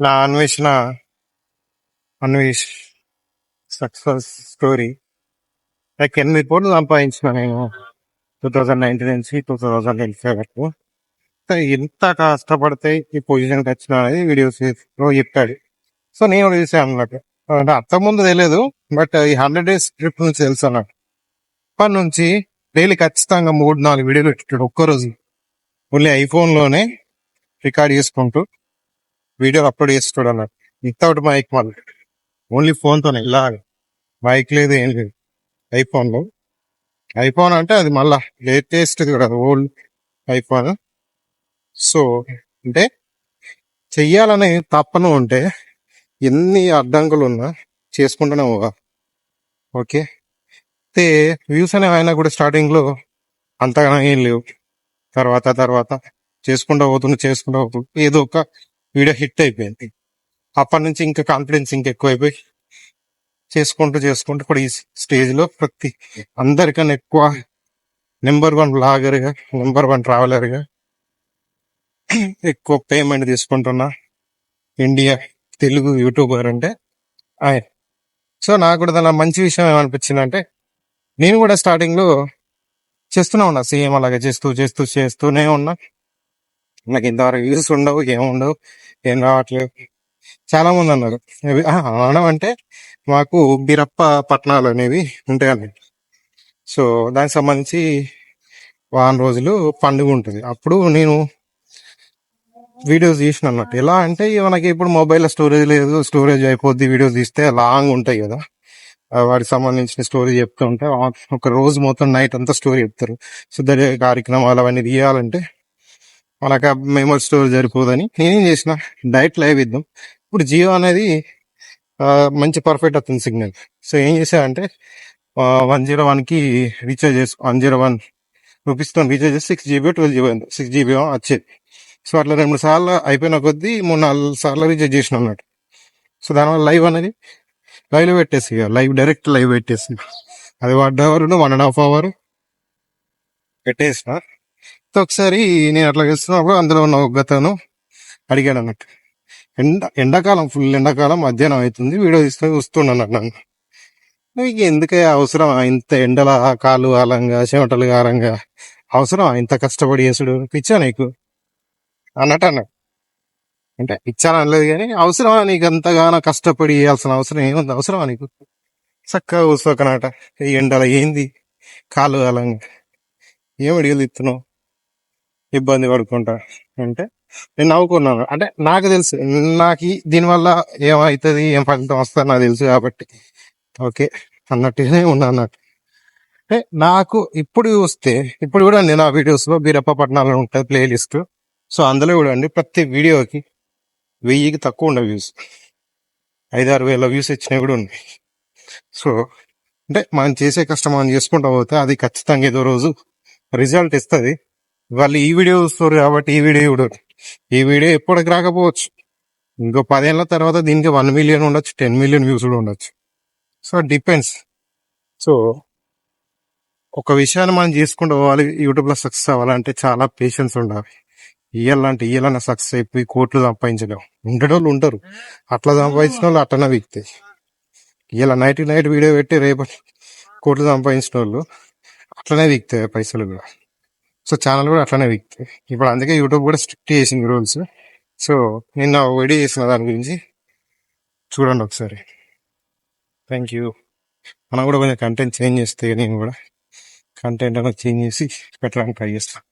నా అన్వేషణ Anvesh success story like ఎనిమిది కోట్లు సంపాదించిన నేను టూ థౌజండ్ నైన్టీన్ నుంచి టూ థౌజండ్ ట్వంటీ ఫైవ్ వరకు ఎంత కష్టపడితే ఈ పొజిషన్కి వచ్చిన అనేది వీడియోస్ చెప్పాడు. సో నేను చూసాను అన్నట్టు అంటే ముందు తెలియదు బట్ ఈ హండ్రెడ్ డేస్ ట్రిప్ నుంచి తెలుసు అన్నట్టు అప్పటి నుంచి డైలీ ఖచ్చితంగా మూడు నాలుగు వీడియోలు పెట్టాడు ఒక్కరోజు. ఓన్లీ ఐఫోన్లోనే రికార్డ్ చేసుకుంటూ. వీడియోలు అప్లోడ్ చేస్తాడు అన్నాడు. వితౌట్ మైక్ మళ్ళీ ఓన్లీ ఫోన్తోనే ఇలా మైక్ లేదు ఏం లేదు. ఐఫోన్లో. ఐఫోన్ అంటే అది మళ్ళా లేటెస్ట్ కూడా ఓల్డ్ ఐఫోన్. సో అంటే చెయ్యాలనే తప్పన ఉంటే ఎన్ని అడ్డంకులు ఉన్నా చేసుకుంటూనే పోగా. ఓకే? అయితే వ్యూస్ అనేవి అయినా కూడా స్టార్టింగ్లో అంతగా ఏం లేవు. తర్వాత తర్వాత చేసుకుంటూ పోతుండే చేసుకుంటూ పోతుండే. ఏదో ఒక వీడియో హిట్ అయిపోయింది. అప్పటి నుంచి ఇంకా కాన్ఫిడెన్స్ ఇంకా ఎక్కువైపోయి చేసుకుంటూ చేసుకుంటూ ఇప్పుడు ఈ స్టేజ్లో ప్రతి అందరికన్నా ఎక్కువ నెంబర్ వన్ బ్లాగర్గా నెంబర్ వన్ ట్రావెలర్గా ఎక్కువ పేమెంట్ తీసుకుంటున్నా ఇండియా తెలుగు యూట్యూబర్ అంటే ఆయన. సో నాకు కూడా దాని మంచి విషయం ఏమనిపించింది అంటే నేను కూడా స్టార్టింగ్లో చేస్తూనే ఉన్నా సేమ్ అలాగే చేస్తూ చేస్తూ చేస్తూనే ఉన్నా. నాకు ఇంతవరకు యూస్ ఉండవు ఏముండవు. ఏం రావట్లేదు. చాలా మంది అన్నారు. ఇవి, అనడం అంటే మాకు బిరప్ప పట్టణాలు అనేవి ఉంటాయండి. సో దానికి సంబంధించి వారం రోజులు పండుగ ఉంటుంది. అప్పుడు నేను వీడియోస్ తీసిన అన్నట్టు. ఎలా అంటే మనకి ఇప్పుడు మొబైల్లో స్టోరేజ్ లేదు స్టోరేజ్ అయిపోద్ది వీడియోస్ తీస్తే లాంగ్ ఉంటాయి కదా. వాటికి సంబంధించిన స్టోరీ చెప్తూ ఉంటే ఒక రోజు మొత్తం నైట్ అంతా స్టోరీ చెప్తారు. సో దాని కార్యక్రమాలు అవన్నీ తీయాలంటే మనకు మెమరీ స్టోర్ సరిపోదని నేనేం చేసిన డైట్ లైవ్ ఇద్దాం. ఇప్పుడు జియో అనేది మంచి పర్ఫెక్ట్ అవుతుంది సిగ్నల్. సో ఏం చేశారంటే వన్ జీరో వన్కి రీఛార్జ్ చేసు వన్ జీరో వన్ రూపీస్తో రీఛార్జ్ చేసి six GB twelve GB six GB వచ్చేది. సో అట్లా రెండు సార్లు అయిపోయిన కొద్దీ మూడు నాలుగు సార్లు రీఛార్జ్ చేసిన అన్నట్టు. సో దానివల్ల లైవ్ అనేది లైవ్లో పెట్టేసి లైవ్ డైరెక్ట్ లైవ్ పెట్టేసి అది one hour one and half hour పెట్టేసిన. ఒకసారి నేను అట్లా చేస్తున్నప్పుడు అందులో ఉన్న ఒక గతను అడిగాడు అన్నట్టు ఎండ ఎండాకాలం ఫుల్ ఎండాకాలం మధ్యాహ్నం అవుతుంది వీడియో తీసుకొని వస్తున్నాను నన్ను. నీకు ఎందుకే అవసరం? ఇంత ఎండల కాలు ఆలంగా చెమటలు కాలంగా అవసరం ఇంత కష్టపడి చేసుడు? పిచ్చా నీకు? అన్నట్టు అన్నాడు. అంటే పిచ్చాను అనలేదు కానీ అవసరమా నీకు అంతగానో కష్టపడి చేయాల్సిన అవసరం ఏముంది? అవసరమా నీకు? చక్కగా కూర్చోకనట ఈ ఎండల ఏంది? కాలు కాలంగా ఏం అడిగలు ఇస్తున్నావు ఇబ్బంది పడుకుంటా అంటే నేను నవ్వుకున్నాను. అంటే నాకు తెలుసు నాకు దీనివల్ల ఏమవుతుంది ఏం ఫలితం వస్తుంది నాకు తెలుసు కాబట్టి. ఓకే అన్నట్టుగానే ఉన్నా అన్నట్టు. అంటే నాకు ఇప్పుడు చూస్తే ఇప్పుడు కూడా నేను ఆ వీడియోస్లో బీరప్ప పట్టణాలు ఉంటుంది ప్లేలిస్ట్. సో అందులో చూడండి ప్రతి వీడియోకి వెయ్యికి తక్కువ ఉండే వ్యూస్. ఐదారు వేల వ్యూస్ ఇచ్చినవి కూడా ఉన్నాయి. సో అంటే మనం చేసే కష్టం మనం చేసుకుంటా పోతే అది ఖచ్చితంగా ఏదో రోజు రిజల్ట్ ఇస్తుంది. వాళ్ళు ఈ వీడియో చూస్తారు కాబట్టి ఈ వీడియో చూడరు. ఈ వీడియో ఎప్పటికి రాకపోవచ్చు. ఇంకో పదేళ్ళ తర్వాత దీనికి వన్ మిలియన్ ఉండొచ్చు టెన్ మిలియన్ వ్యూస్ కూడా ఉండొచ్చు. సో డిపెండ్స్ సో ఒక విషయాన్ని మనం చేసుకుంటూ పోవాలి. యూట్యూబ్లో సక్సెస్ అవ్వాలంటే చాలా పేషెన్స్ ఉండాలి. ఇయ్యాలంటే ఇయ్యాలన్నా సక్సెస్ అయిపోయి కోట్లు సంపాదించలేము ఉండేటోళ్ళు ఉంటారు. అట్లా సంపాదించిన వాళ్ళు అట్లనే వీక్తాయి. ఇలా నైట్ నైట్ వీడియో పెట్టి రేపటి కోట్లు సంపాదించిన వాళ్ళు అట్లనే వీక్తాయి పైసలు కూడా. సో ఛానల్ కూడా అట్లనే వీక్తాయి ఇప్పుడు అందుకే యూట్యూబ్ కూడా స్ట్రిక్ట్ చేసింది రూల్స్. సో నిన్న వీడియో చేసిన దాని గురించి చూడండి ఒకసారి. థ్యాంక్ యూ మనం కూడా కొంచెం కంటెంట్ చేంజ్ చేస్తే నేను కూడా కంటెంట్ అనేది చేంజ్ చేసి పెట్టడానికి ట్రై చేస్తాను